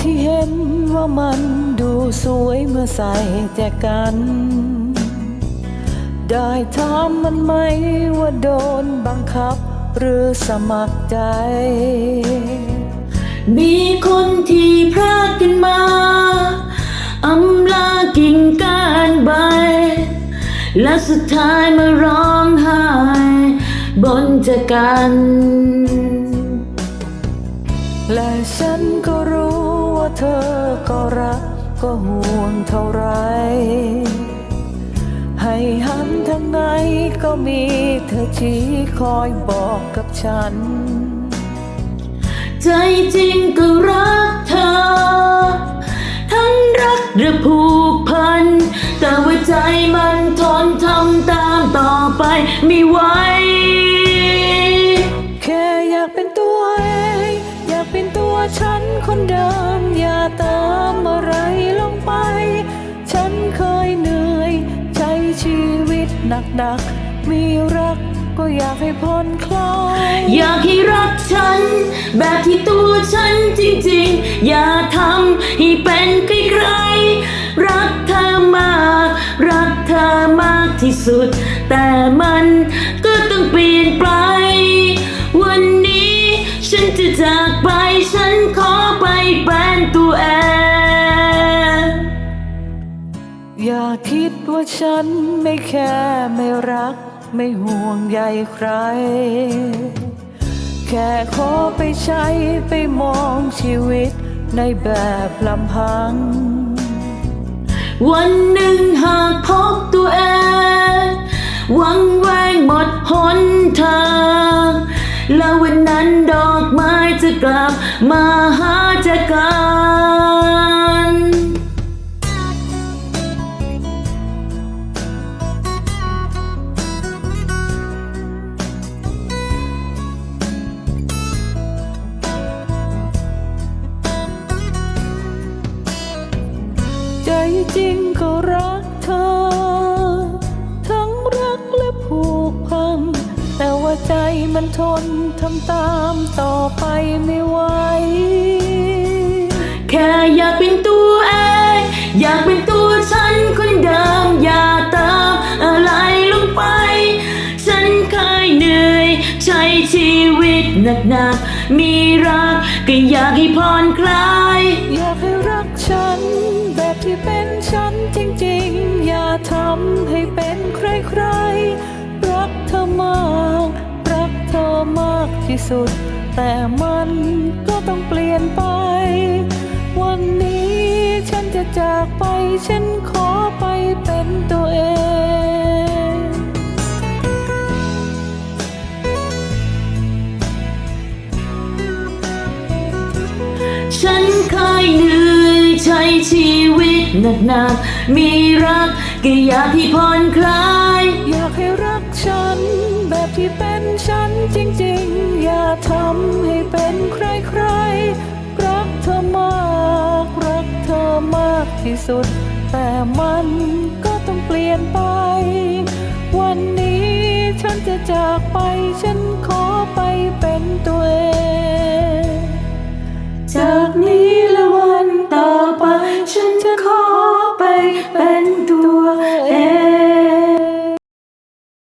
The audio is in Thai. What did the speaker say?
ที่เห็นว่ามันดูสวยเมื่อใส่แจกัน ได้ถามมันไหมว่าโดนบังคับหรือสมัครใจ มีคนที่พรากกันมาอำลากิ่งก้านใบ และสุดท้ายมาร้องไห้บนจากกัน และฉันก็รู้ ธอก็รักก็ห่วงเท่าไร ให้หันทางไหนก็มีเธอชี้คอยบอกกับฉัน ใจจริงก็รักเธอ ทั้งรักและผูกพัน แต่ว่าใจมันทนทำตามต่อไปไม่ไหวแค่อยากเป็นตัวเอง อยากเป็นตัวฉัน วิตหนักมีรักก็อยากให้พ้นคลายอยากให้รักฉัน แบบที่ตัวฉันจริงๆ อย่าทำให้เป็นใครๆรักเธอมาก รักเธอมากที่สุด แต่มันก็ต้องเปลี่ยน อย่าคิดว่าฉันไม่แค่ไม่รัก ไม่ห่วงใยใคร แค่ขอไปใช้ไปมองชีวิตในแบบลำพัง วันหนึ่งหากพบตัวเองหวังแวงหมดหนทาง แล้ววันนั้นดอกไม้จะกลับมาหาจากกัน ใจมันทนทำตามต่อไปไม่ไหว แค่อยากเป็นตัวเอง อยากเป็นตัวฉันคนเดิม อย่าเติมอะไรลงไป ฉันเคยเหนื่อย ใช้ชีวิตหนักๆ มีรักก็อยากให้ผ่อนคลาย อยากให้รักฉัน แบบที่เป็นฉันจริงๆ อย่าทำให้เป็นใครๆ ที่สุด แต่มันก็ต้องเปลี่ยนไป วันนี้ฉันจะจากไป ฉันขอไปเป็นตัวเองฉันเคยเหนื่อยใช้ชีวิตหนักๆมีรักก็อยากให้ผ่อนคลาย ที่สุด แต่มันก็ต้องเปลี่ยนไป วันนี้ฉันจะจากไป ฉันขอไปเป็นตัวเอง